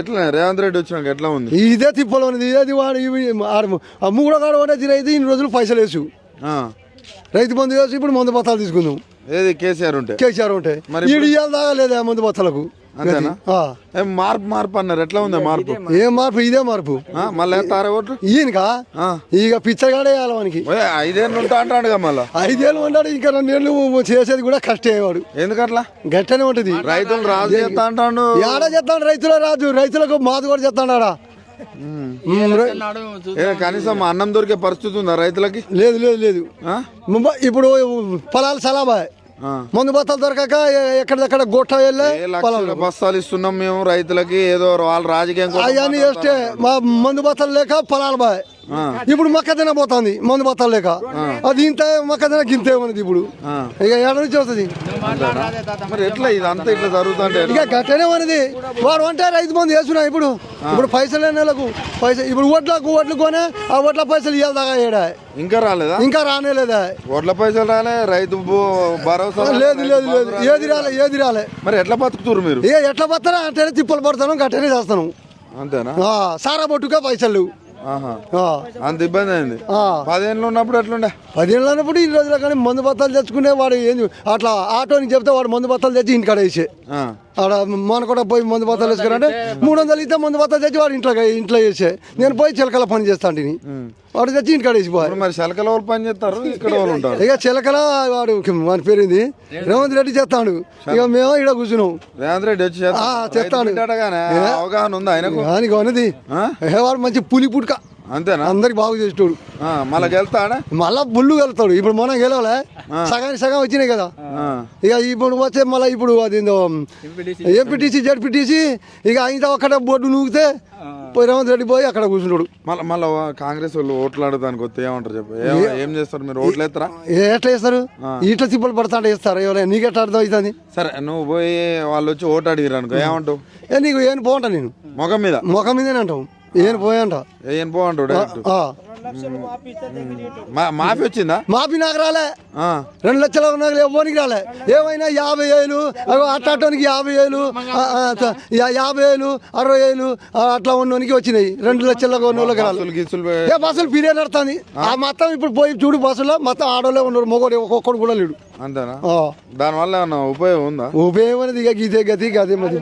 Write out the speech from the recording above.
ఎట్లా? రేవంత్ రెడ్డి వచ్చినాక ఎట్లా ఉంది? ఇదే తిప్పలు ఉన్నది ఇదేది వాడు ఆ మూడో కాడ ఒకటే రైతు ఇన్ని రోజులు పైసలు వేసు. రైతు మందు వేసి ఇప్పుడు మందు బత్తాలు తీసుకుందాం. ఏది? కేసీఆర్ ఉంటే. కేసీఆర్ ఉంటాయి మరి దాకా లేదా మందు బత్తాలకు? అంతేనా? ఆ. ఏం మార్పు మార్పు అన్నారు. ఎట్లా ఉంది మార్పు? ఏం మార్పు? ఇదే మార్పు. ఆ, మళ్ళీ తారే ఓట్లు? ఈయనకా? ఆ. ఇక పిచ్చగాడే వేయాలి వానికి. ఓయ్, ఐదేళ్ళు ఉంటా అంటాడుగా మళ్ళా? ఐదేళ్ళు ఉన్నాడు ఇంకా రెండేళ్ళు చేసేది కూడా కష్టమే వాడు. ఎందుకట్లా? గట్టనే ఉంటది. రైతులు రాజు చేస్తా అంటాడు. ఏడా చెప్తాడు రైతుల రాజు? రైతులకు మాది కూడా ఏ, కనీసం అన్నం దొరికే పరిస్థితి ఉందా రైతులకి? లేదు లేదు లేదు. ఇప్పుడు పొలాలు సలాబాయ్. మందు బత్తాలు దొరకక ఎక్కడిదక్కడ గొట్ట వెళ్ళే బస్తాలు ఇస్తున్నాం మేము రైతులకి ఏదో వాళ్ళ రాజకీయం అవన్నీ వేస్తే మా మందు బత్తాలు లేక పొలాలు బాయ్. ఇప్పుడు మొక్కజొన్న పోతుంది మందు బత్తాలు లేక అది ఇంత మొక్కజొన్న గింతే ఉన్నది ఇప్పుడు. ఇక ఏడ నుంచి వస్తుంది. మరి ఎట్లా ఇదంతా ఇట్లా జరుగుతుంటే? ఇక గట్టనే ఉన్నది. వాడు అంటే రైతు మంది వేస్తున్నా ఇప్పుడు. ఇప్పుడు పైసలు నెలకు పైసలు ఇప్పుడు ఓట్లకు ఓట్లు కొనే ఆ ఓట్ల పైసలు ఇవ్వాలి దాకా ఏడా? ఇంకా రాలేదా? ఇంకా రానే లేదా? ఓట్ల పైసలు రాలే రైతు భరోసా లేదు లేదు లేదు. ఏది రాలే ఏది రాలే. మరి ఎట్లా బతుకుతురు మీరు? ఇక ఎట్లా పడతారా అంటేనే తిప్పలు పడతాను గట్టనే చేస్తాను. అంతేనా? సారా బొట్టుగా పైసలు అంత ఇబ్బంది అయింది. ఆ. పదేళ్ళు ఉన్నప్పుడు ఎట్లుండే? పదిహేను అన్నప్పుడు ఈ రోజుల కానీ మందు బత్తాలు తెచ్చుకునే వాడు ఏంది? అట్లా ఆటోని చెప్తే వాడు మందు బత్తాలు తెచ్చి ఇంటికాడ వేసే. ఆ. ఆడ మన కూడా పోయి మందు బత్తాలు వేసుకురంటే మూడు వందలు ఇస్తే మందు బత్తాలు తెచ్చి వాడు ఇంట్లో ఇంట్లో వేసే నేను పోయి చిలకల పని చేస్తాంటిని వాడు తెచ్చి ఇంటికాడ వేసిపోయి మరి వాళ్ళు పని చేస్తారు ఇక్కడ వాళ్ళు ఉంటారు. ఇక చిలకల వాడు వాని పేరుంది? రేవంత్ రెడ్డి చేస్తాడు. ఇక మేము ఇక్కడ కూర్చున్నాం. రేవంత్ రెడ్డి వచ్చి చేస్తాడు. అవగాహన ఉందా ఆయనకు? దానికి ఉన్నది వాడు మంచి పులి పుట్టుక. అంతేనా? అందరికి బాగు చేసేటోడు. మళ్ళా గెలుతాడా మళ్ళా బుల్లు వెళ్తాడు ఇప్పుడు మనం గెలవలే. సగానికి సగం వచ్చినాయి కదా. ఇక ఇప్పుడు వచ్చే మళ్ళీ ఇప్పుడు అది ఎంపీటీసీ. జడ్పీటీసీ ఇక ఆయన ఒక్కడ బోర్డు నూగితే పోయి రేవంత్ రెడ్డి పోయి అక్కడ కూర్చుంటాడు. మళ్ళా మళ్ళా కాంగ్రెస్ వాళ్ళు ఓట్లు ఆడదానికి వస్తే ఏమంటారు చెప్పు? ఏం- ఏం చేస్తారు మీరు? ఓట్లు ఏ- ఎట్లా వేస్తారు? ఇట్లా తిప్పలు పడతాంటే వేస్తారు ఎవరైనా? నీకు ఎట్లా అర్థం అవుతుంది సరే నువ్వు పోయి వాళ్ళు వచ్చి ఓటు అడిగిరు అనుకో ఏమంటావు? ఏ నీకు ఏం పోంటా నేను? ముఖం మీద? ముఖం మీదనే అంటాం ఏం పోయాంట ఏం పో అంటావు డైరెక్ట్ ఆ. మా- మాఫీ వచ్చిందా? మాపి నాకు రాలే. ఆ. రెండు లక్షల నాకు ఎవ్వరికి రాలే. ఏమైనా యాభై వేలు అట్లాంటికి యాభై వేలు యాభై వేలు అరవై వేలు అట్లా ఉన్నోనికి వచ్చినాయి. రెండు లక్షల ఏ బస్సులు పీరియడ్ నడుతుంది. ఆ. మొత్తం ఇప్పుడు పోయి చూడు బస్సులో మొత్తం ఆడోళ్ళే ఉన్నారు మొగోడు ఒక్కొక్కడు కూడా లేడు. అంతేనా. దానివల్ల ఏమన్నా ఉపయోగం ఉందా? ఉపయోగం అనేది ఇక గీతే గతి గదే మధ్య